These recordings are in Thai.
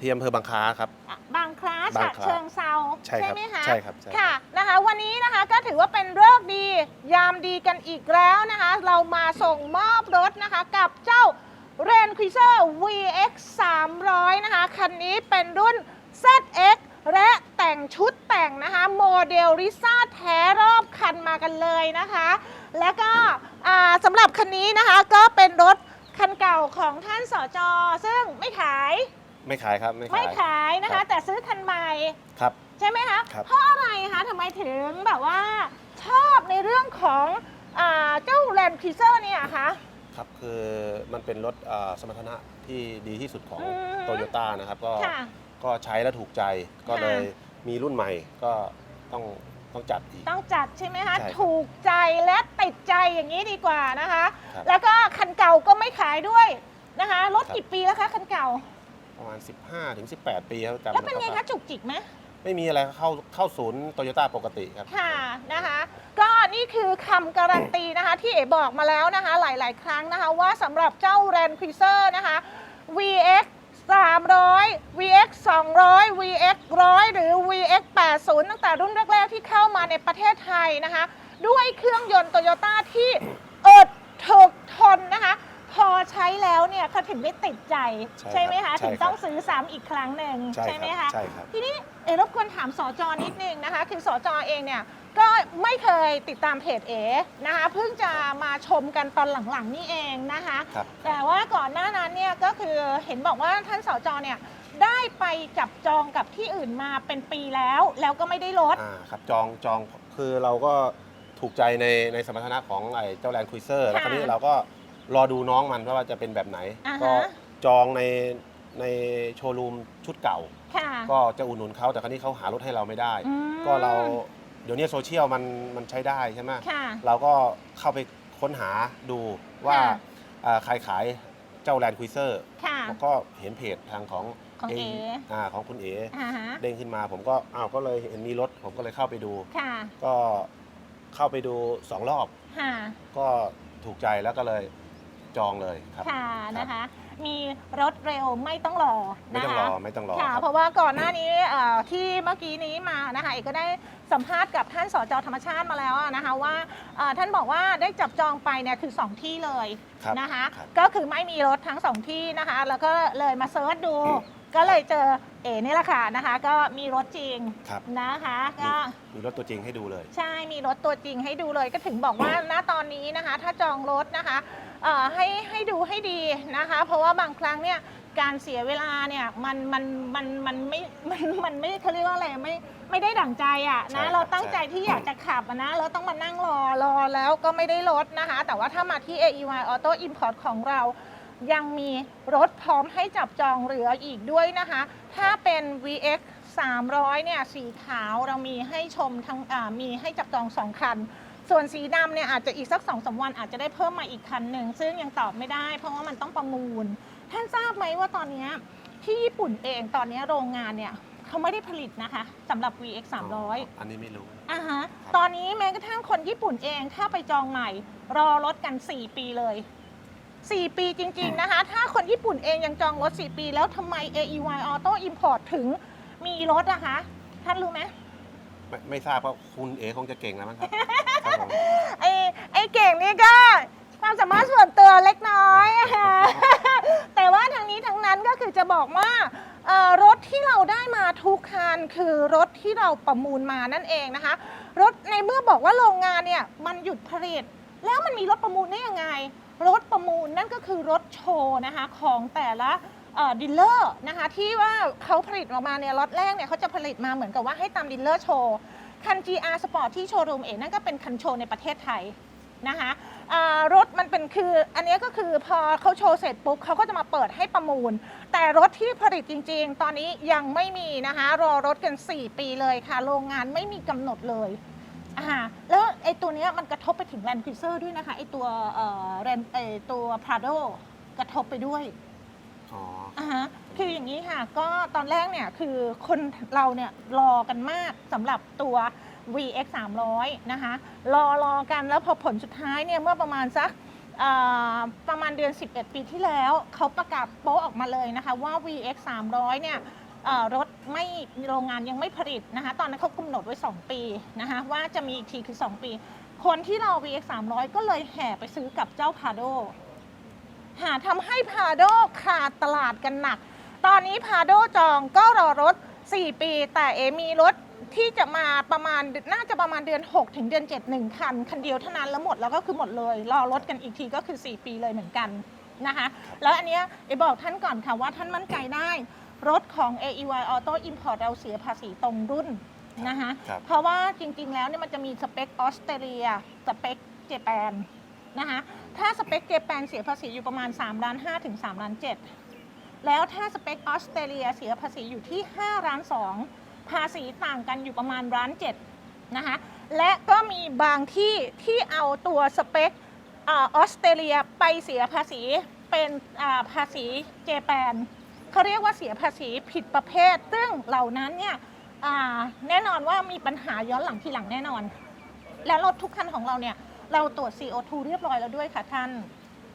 ที่อำเภอบางคล้าครับ อะบางคล้าบาฉะงคล้า เชิงเซาใช่ครับไหมคะใช่ครับใช่ครับ ค่ะนะคะ วันนี้นะคะก็ถือว่าเป็นเลิกษ์ดียามดีกันอีกแล้วนะคะ เรามาส่งมอบรถนะคะกับเจ้า r a n q u i z e r VX 300นะคะคันนี้เป็นรุ่น ZX และแต่งชุดแต่งนะคะ โมเดลริซ่าแท้รอบคันมากันเลยนะคะ แล้วก็อ่าสำหรับคันนี้นะคะก็เป็นรถคันเก่าของท่านสจซึ่งไม่ขาย ไม่ขายครับไม่ไม่ขายขายนะครัคะบแต่ซื้อคันใหม่ ครับ ใช่ไหมคะ ครับ เพราะอะไรคะทำไมถึงแบบว่า ชอบในเรื่องของอาเจ้าแลนด์ค u เซอร์เนี่ยคะ ครับคือมันเป็นรถเอ่อสมรรถนะที่ดีที่สุดของอืม โตโยต้านะครับก็ค่ะ ก็ใช้แล้วถูกใจก็ค่ะ เลยมีรุ่นใหม่ก็ต้องต้องจัดอีก ต้องจัดใช่ไหมคะ ใช่ครับ ถูกใจและติดใจอย่างนี้ดีกว่านะคะ ครับ แล้วก็คันเก่าก็ไม่ขายด้วยนะคะ รถครับ กี่ปีแล้วคะคันเก่า ประมาณ 15ถึง18 ปีครับจำแล้วเป็นไงคคะรับจุกจิกไหมไม่มีอะไรเข้าเข้าศูนย์โตโยต้าปกติครับ ค่ะนะคะ ก็นี่คือคำการันตีนะคะ ที่เอ๋บอกมาแล้วนะคะ หลาย ๆ ครั้งนะคะ ว่าสำหรับเจ้า Land Cruiser นะคะ VX 300 VX 200 VX 100 หรือ VX 80 ตั้งแต่รุ่นแรก ๆ ที่เข้ามาในประเทศไทยนะคะ ด้วยเครื่องยนต์โตโยต้าที่อดถึกทนนะคะ พอใช้แล้วเนี่ยเขาถึงได้ติดใจใช่ครับไหมคะใช่ถึงครับต้องซื้อซ้ำอีกครั้งหนึ่งใช่ไหมครัคะใช่ครับ ทีนี้เอรบกวนถามสอจอนิดนึงนะคะ คือสอจอเองเนี่ยก็ไม่เคยติดตามเพจเอนะคะเพิ่งจะมาชมกันตอนหลังๆนี่เองนะคะ ครับ แต่ว่าก่อนหน้านั้นเนี่ยก็คือเห็นบอกว่าท่านสอจอเนี่ยได้ไปจับจองกับที่อื่นมาเป็นปีแล้ว แล้วก็ไม่ได้ลด อ่าครับจองจองคือเราก็ถูกใจในในสมรรถนะของไอ้เจ้าแลนด์คุยเซอร์แล้วค่ะคราวนี้เราก็ รอดูน้องมันว่าจะเป็นแบบไหน อ่าฮะ ก็จองในในโชว์รูมชุดเก่า ค่ะก็จะอุดหนุนเขาแต่คราวนี้เขาหารถให้เราไม่ได้ อืมก็เราเดี๋ยวนี้โซเชียลมันมันใช้ได้ใช่ไหมค่ะ เราก็เข้าไปค้นหาดูว่าค่ะอ่าใครขายเจ้าแลนด์คุยเซอร์ค่ะ ก็เห็นเพจทางของของเอ๋อ่าของคุณเอ๋อ่าฮะเด้งขึ้นมาผมก็อ้าวก็เลยเห็นมีรถผมก็เลยเข้าไปดู ค่ะก็เข้าไปดูสองรอบ ค่ะ ก็ถูกใจแล้วก็เลย จองเลยครับ ค่ะครับนะคะ มีรถเร็วไม่ต้องรอไม่นะต้องรคะอไม่ต้องรอค่ะ ครับ เพราะว่าก่อนหน้านี้เอ่อที่เมื่อกี้นี้มานะคะเอกก็ได้สัมภาษณ์กับท่านสจธรรมชาติมาแล้วอะนะคะว่าเอ่อท่านบอกว่าได้จับจองไปเนี่ยคือ 2 ที่เลยครับนะคะ ครับ ก็คือไม่มีรถทั้ง 2 ที่นะคะ แล้วก็เลยมาเซิร์ชดู ก็เลยเจอเอ๋นี่แหละค่ะนะคะ ก็มีรถจริงครับนะคะก็ มีรถตัวจริงให้ดูเลย ใช่มีรถตัวจริงให้ดูเลยก็ถึงบอกว่า ณตอนนี้นะคะ ถ้าจองรถนะคะ เอ่อให้ให้ดูให้ดีนะคะ เพราะว่าบางครั้งเนี่ยการเสียเวลาเนี่ยมันมันมันมันไม่มันมันไม่เขาเรียกว่าอะไรไม่ไม่ได้ดั่งใจอะนะใช่ครับเราตั้งใจใช่ที่อยากจะขับอะนะเราต้องมานั่งรอรอแล้วก็ไม่ได้รถนะคะ แต่ว่าถ้ามาที่ AEY Auto Import ของเรา ยังมีรถพร้อมให้จับจองเหลืออีกด้วยนะคะ ถ้าเป็น VX 300 เนี่ย สีขาวเรามีให้ชมทั้งอ่ามีให้จับจอง 2 คัน ส่วนสีดำเนี่ยอาจจะอีกสัก2อสวันอาจจะได้เพิ่มมาอีกคันหนึ่งซึ่งยังตอบไม่ได้ เพราะว่ามันต้องประมูล ท่านทราบไหมว่าตอนเนี้ยที่ญี่ปุ่นเองตอนเนี้ยโรงงานเนี่ยเขาไม่ได้ผลิตนะคะสำหรับ VX 300 อันนี้ไม่รู้อ่าฮะครับตอนนี้แม้กระทั่งคนญี่ปุ่นเองถ้าไปจองใหม่ รอรถกัน 4 ปีเลย 4 ปีจริง ๆ นะคะ ถ้าคนญี่ปุ่นเองยังจองรถ 4 ปี แล้วทำไม AEY Auto Import ถึงมีรถอะคะ ท่านรู้ไหมไม่ไม่ทราบว่าคุณเอ๋คงจะเก่งแล้วมั้งครับครับผม ไอ้ไอ้เก่งนี่ก็ความสามารถส่วนตัวเล็กน้อยอะค่ะแต่ว่าทางนี้ทั้งนั้นก็คือจะบอกว่าเอ่อรถที่เราได้มาทุกคันคือรถที่เราประมูลมานั่นเองนะคะ รถในเมื่อบอกว่าโรงงานเนี่ยมันหยุดผลิต แล้วมันมีรถประมูลได้ยังไง รถประมูลนั่นก็คือรถโชว์นะคะของแต่ละดีลเลอร์นะคะที่ว่าเขาผลิตออกมาเนี่ยรถแรกเนี่ยเขาจะผลิตมาเหมือนกับว่าให้ตามดีลเลอร์โชว์ คัน GR Sport ที่โชว์รูมเองนั่นก็เป็นคันโชว์ในประเทศไทยนะคะรถมันเป็นคืออันนี้ก็คือพอเขาโชว์เสร็จปุ๊บเขาก็จะมาเปิดให้ประมูล แต่รถที่ผลิตจริง ๆ ตอนนี้ยังไม่มีนะคะรอรถกัน 4 ปีเลยค่ะ โรงงานไม่มีกำหนดเลยอ่าแล้วไอ้ตัวนี้มันกระทบไปถึง Land Cruiser ด้วยนะคะไอ้ตัวเอ่อ Land ไอ้ตัว Prado กระทบไปด้วย อ๋อ อ่าฮะคืออย่างนี้ค่ะก็ตอนแรกเนี่ยคือคนเราเนี่ยรอกันมากสำหรับตัว VX 300นะคะรอรอกันแล้วพอผลสุดท้ายเนี่ยเมื่อประมาณสักเอ่อประมาณเดือน 11 ปีที่แล้ว เขาประกาศโป๊ะออกมาเลยนะคะว่า VX 300เนี่ยเอ่อรถไม่โรงงานยังไม่ผลิตนะคะตอนนั้นเขากำหนดไว้ 2 ปีนะคะว่าจะมีอีกทีคือ 2 ปี คนที่รอ VX 300ก็เลยแห่ไปซื้อกับเจ้าพาโด หาทำให้พาโดขาดตลาดกันหนัก ตอนนี้พาโดจองก็รอรถ 4 ปี แต่เอมีรถที่จะมาประมาณน่าจะประมาณเดือน 6 ถึงเดือน 7 1 คัน คันเดียวเท่านั้นแล้วหมดแล้วก็คือหมดเลย รอรถกันอีกทีก็คือ 4 ปีเลยเหมือนกันนะคะ แล้วอันเนี้ยเอบอกท่านก่อนค่ะว่าท่านมั่นใจได้ รถของ AEY Auto Import เราเสียภาษีตรงรุ่นนะคะ ครับ เพราะว่าจริงๆแล้วเนี่ยมันจะมีสเปคออสเตรเลีย สเปคเจแปน นะคะ ถ้าสเปคเจแปนเสียภาษีอยู่ประมาณ3ล้าน5ถึง3ล้าน7แล้วถ้าสเปคออสเตรเลียเสียภาษีอยู่ที่5ล้าน2ภาษีต่างกันอยู่ประมาณล้าน7นะคะ และก็มีบางที่ที่เอาตัวสเปคออสเตรเลียไปเสียภาษีเป็นภาษีเจแปนเขาเรียกว่าเสียภาษีผิดประเภท ซึ่งเหล่านั้นเนี่ยแน่นอนว่ามีปัญหาย้อนหลังทีหลังแน่นอน และรถทุกคันของเราเนี่ย เราตรวจ CO2 เรียบร้อยแล้วด้วยค่ะท่าน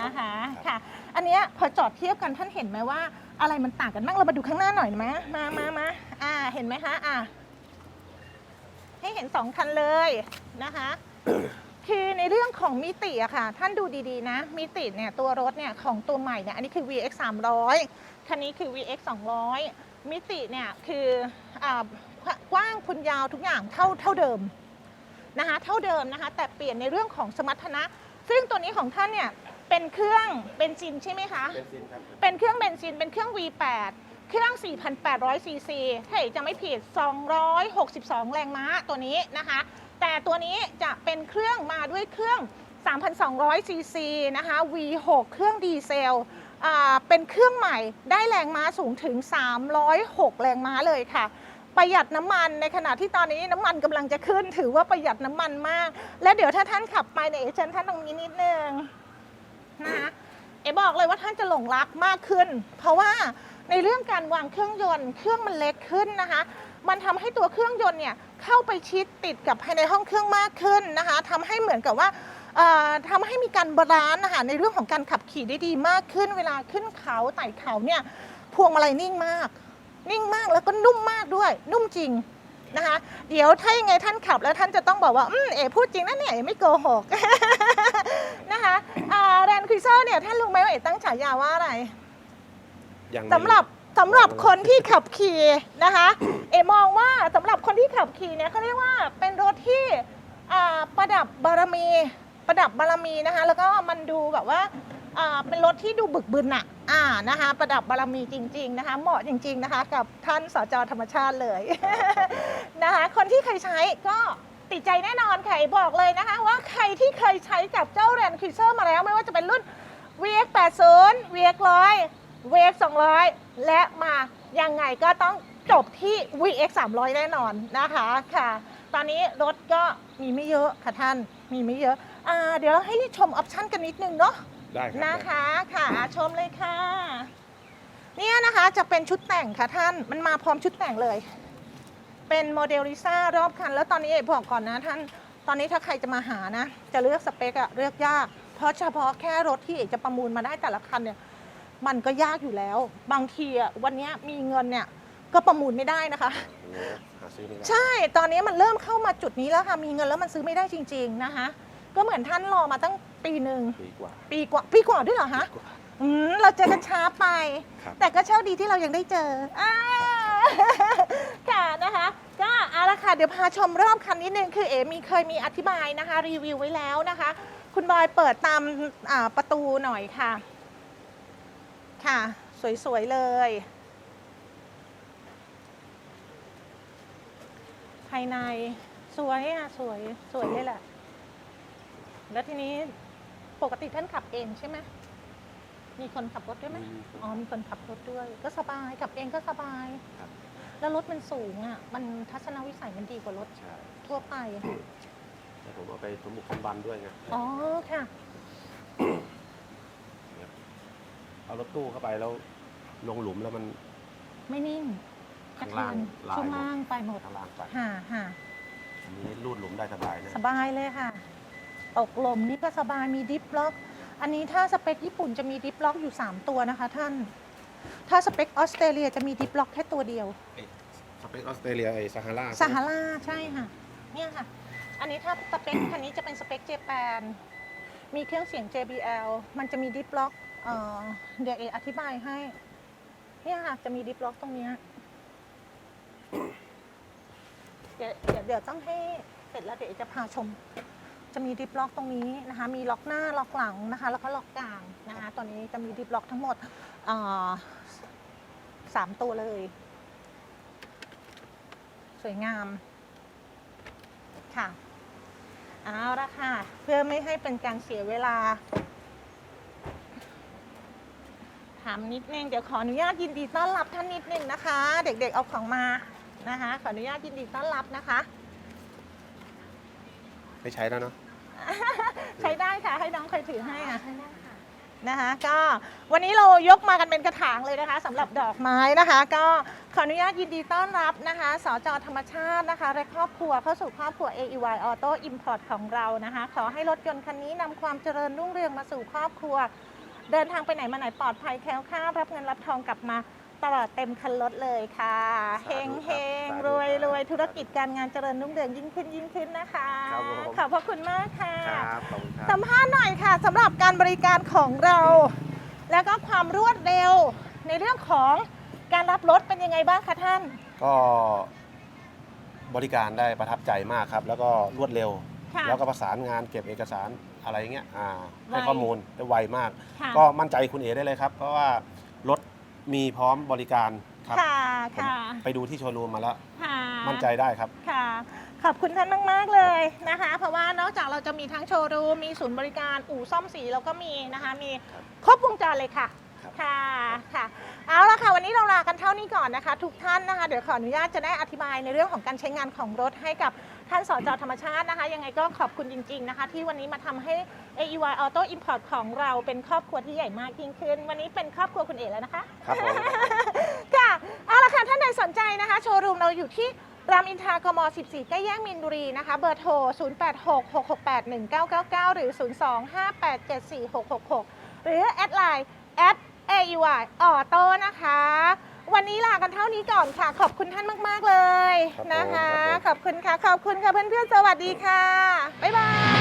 นะคะค่ะ อันเนี้ยพอจอดเทียบกันท่านเห็นไหมว่า อะไรมันต่างกันบ้างเรามาดูข้างหน้าหน่อยไหมมามามาอ่าเห็นไหมคะอ่าให้เห็นสองคันเลยนะคะ คือในเรื่องของมิติอะค่ะ ท่านดูดีๆนะ มิติเนี่ยตัวรถเนี่ยของตัวใหม่เนี่ยอันนี้คือ VX 300คันนี้คือ VX 200มิติเนี่ยคืออากว้างคุณยาวทุกอย่างเท่าเท่าเดิม นะคะเท่าเดิมนะคะแต่เปลี่ยนในเรื่องของสมรรถนะ ซึ่งตัวนี้ของท่านเนี่ยเป็นเครื่องเบนซินใช่ไหมคะเป็นซินครับ เป็นเครื่องเบนซินเป็นเครื่อง V8 เครื่อง 4,800 ซีซี ถ้าเอกจะไม่ผิด 262 แรงม้าตัวนี้นะคะ แต่ตัวนี้จะเป็นเครื่องมาด้วยเครื่อง 3,200 ซีซีนะคะ V6 เครื่องดีเซลอ่าเป็นเครื่องใหม่ได้แรงม้าสูงถึง 306 แรงม้าเลยค่ะ ประหยัดน้ำมันในขณะที่ตอนนี้น้ำมันกำลังจะขึ้น ถือว่าประหยัดน้ำมันมาก และเดี๋ยวถ้าท่านขับไปเนี่ยเอเชิญท่านตรงนี้นิดนึงนะคะเอบอกเลยว่าท่านจะหลงรักมากขึ้น เพราะว่าในเรื่องการวางเครื่องยนต์เครื่องมันเล็กขึ้นนะคะ มันทำให้ตัวเครื่องยนต์เนี่ยเข้าไปชิดติดกับภายในห้องเครื่องมากขึ้นนะคะทำให้เหมือนกับว่าเอ่อทำให้มีการบาลานซ์นะคะในเรื่องของการขับขี่ได้ดีมากขึ้น เวลาขึ้นเขาไต่เขาเนี่ยพวงมาลัยนิ่งมาก นิ่งมากแล้วก็นุ่มมากด้วย นุ่มจริงนะคะ เดี๋ยวถ้ายังไงท่านขับแล้วท่านจะต้องบอกว่า อืมเอ๋พูดจริงนะเนี่ยเอ๋ไม่โกหก นะคะแรนคริเซอร์เนี่ยท่านรู้ไหมว่าเอ๋ตั้งฉายาว่าอะไรยังไม่ สำหรับสำหรับคนที่ขับขี่นะคะ เอมองว่าสำหรับคนที่ขับขี่เนี่ยเขาเรียกว่าเป็นรถที่อ่าประดับบารมี ประดับบารมีนะคะ แล้วก็มันดูแบบว่า อ่าเป็นรถที่ดูบึกบึนอะอ่านะคะประดับบารมีจริง ๆนะคะ เหมาะจริง ๆนะคะ กับท่านสจธรรมชาติเลย นะคะคนที่เคยใช้ก็ติดใจแน่นอนค่ะบอกเลยนะคะ ว่าใครที่เคยใช้กับเจ้าแรนคิเซอร์มาแล้วไม่ว่าจะเป็นรุ่น VX 80 VX 100 VX 200 และมายังไงก็ต้องจบที่ VX 300 แน่นอนนะคะค่ะ ตอนนี้รถก็มีไม่เยอะค่ะท่านมีไม่เยอะอ่าเดี๋ยวให้ชมออปชั่นกันนิดนึงเนาะ ได้ครับนะคะค่ะชมเลยค่ะ เนี่ยนะคะจะเป็นชุดแต่งค่ะท่านมันมาพร้อมชุดแต่งเลย เป็นโมเดลลิซ่ารอบคัน แล้วตอนนี้เอกบอกก่อนนะท่านตอนนี้ถ้าใครจะมาหานะ จะเลือกสเปคอะเลือกยาก เพราะเฉพาะแค่รถที่เอกจะประมูลมาได้แต่ละคันเนี่ยมันก็ยากอยู่แล้ว บางทีอะวันเนี้ยมีเงินเนี่ยก็ประมูลไม่ได้นะคะโอ้โหหาซื้อไม่ได้ใช่ตอนนี้มันเริ่มเข้ามาจุดนี้แล้วค่ะมีเงินแล้วมันซื้อไม่ได้จริง ๆนะคะ ก็เหมือนท่านรอมาตั้ง ปีหนึ่งปีกว่า ปีกว่าปีกว่าด้วยเหรอปีฮะกว่า อืมเราเจอกันช้าไป ครับ แต่ก็โชคดีที่เรายังได้เจออ่าค่ะนะคะ ก็เอาละค่ะเดี๋ยวพาชมรอบคันนิดนึงคือเอมีเคยมีอธิบายนะคะ รีวิวไว้แล้วนะคะ คุณบอยเปิดตามอ่าประตูหน่อยค่ะ ค่ะ สวย ๆ เลย ภายในสวยอะ สวยสวยเลยแหละ แล้วทีนี้ ปกติท่านขับเองใช่ไหมมีคนขับรถด้วยไหมมีอ๋อมีคนขับรถด้วย ก็สบายขับเองก็สบายครับ แล้วรถมันสูงอะ มันทัศนวิสัยมันดีกว่ารถใช่ทั่วไปแต่ผมเอาไปสมบุกสมบันด้วยไงอ๋อค่ะ เอารถตู้เข้าไปแล้วลงหลุมแล้วมัน ไม่นิ่งข้างล่างกระเทือนช่วงลายหมดล่างไปหมดข้างล่างไปห่าห่าอันนี้รูดหลุมได้สบายนะสบายเลยค่ะ ตกหลมนี่ก็สบายมีดิฟล็อก อันนี้ถ้าสเปคญี่ปุ่นจะมีดิฟล็อกอยู่ 3 ตัวนะคะท่าน ถ้าสเปคออสเตรเลียจะมีดิฟล็อกแค่ตัวเดียวสเปคออสเตรเลียไอซาฮาราซาฮาราใช่ค่ะ เนี่ยค่ะ อันนี้ถ้าสเปคคันนี้จะเป็นสเปคเจแปนมีเครื่องเสียง JBL มันจะมีดิฟล็อกเอ่อเดี๋ยวเออธิบายให้ เนี่ยค่ะ จะมีดิฟล็อกตรงเนี้ยเดี๋ยวเดี๋ยวเดี๋ยวต้องให้เสร็จแล้วเดี๋ยวเอจะพาชม จะมีดิฟล็อกตรงนี้นะคะ มีล็อกหน้าล็อกหลังนะคะ แล้วก็ล็อกกลางนะคะตัวนี้จะมีดิฟล็อกทั้งหมดสามตัวเลย สวยงามค่ะเอาละค่ะ เพื่อไม่ให้เป็นการเสียเวลา ถามนิดนึง เดี๋ยวขออนุญาตยินดีต้อนรับท่านนิดนึงนะคะ เด็กๆเอาของมานะคะ ขออนุญาตยินดีต้อนรับนะคะ ไม่ใช้แล้วเนาะ ใช้ได้ค่ะ ให้น้องเคยถือให้ค่ะนะคะก็วันนี้เรายกมากันเป็นกระถางเลยนะคะสำหรับดอกไม้นะคะ ก็ขออนุญาตยินดีต้อนรับนะคะสจธรรมชาตินะคะและครอบครัวเข้าสู่ครอบครัว AEY Auto Import ของเรานะคะ ขอให้รถยนต์คันนี้นำความเจริญรุ่งเรืองมาสู่ครอบครัว เดินทางไปไหนมาไหนปลอดภัยแคล้วคลาดรับเงินรับทองกลับมา ตลอดเต็มคันรถเลยค่ะเฮงเฮงรวยรวยธุรกิจการงานเจริญรุ่งเรืองยิ่งขึ้นยิ่งขึ้นนะคะครับผม ขอบพระคุณมากค่ะ ครับขอบคุณครับสัมภาษณ์หน่อยค่ะสำหรับการบริการของเรา แล้วก็ความรวดเร็วในเรื่องของการรับรถเป็นยังไงบ้างคะท่าน ก็บริการได้ประทับใจมากครับ แล้วก็รวดเร็ว ค่ะ แล้วก็ประสานงานเก็บเอกสารอะไรเงี้ยอ่าให้ไว ข้อมูลได้ไวมาก ค่ะ ก็มั่นใจคุณเอได้เลยครับ เพราะว่ารถ มีพร้อมบริการครับค่ะผมค่ะไปดูที่โชว์รูมมาแล้ว ค่ะ มั่นใจได้ครับ ค่ะ ขอบคุณท่านมาก ๆ เลยนะคะ เพราะว่านอกจากเราจะมีทั้งโชว์รูม มีศูนย์บริการ อู่ซ่อมสีแล้วก็มีนะคะ มีครับครบวงจรเลยค่ะ ครับ ค่ะ ค่ะ เอาละค่ะ วันนี้เราลากันเท่านี้ก่อนนะคะ ทุกท่านนะคะ เดี๋ยวขออนุญาตจะได้อธิบายในเรื่องของการใช้งานของรถให้กับ ท่านสจธรรมชาตินะคะ ยังไงก็ขอบคุณจริง ๆนะคะ ที่วันนี้มาทำให้ AEY Auto Import ของเราเป็นครอบครัวที่ใหญ่มากยิ่งขึ้น วันนี้เป็นครอบครัวคุณเอ๋แล้วนะคะ ครับผมค่ะเอาละค่ะท่านใดสนใจนะคะ โชว์รูมเราอยู่ที่รามอินทรากม 14 ใกล้แยกมินบุรีนะคะ เบอร์โทร 0866681999 หรือ 025874666 หรือแอดไลน์ at AUI Auto นะคะ วันนี้ลากันเท่านี้ก่อนค่ะ ขอบคุณท่านมาก ๆ เลยครับผมนะคะครับผมขอบคุณค่ะ ขอบคุณค่ะเพื่อนๆ สวัสดีค่ะ บ๊ายบาย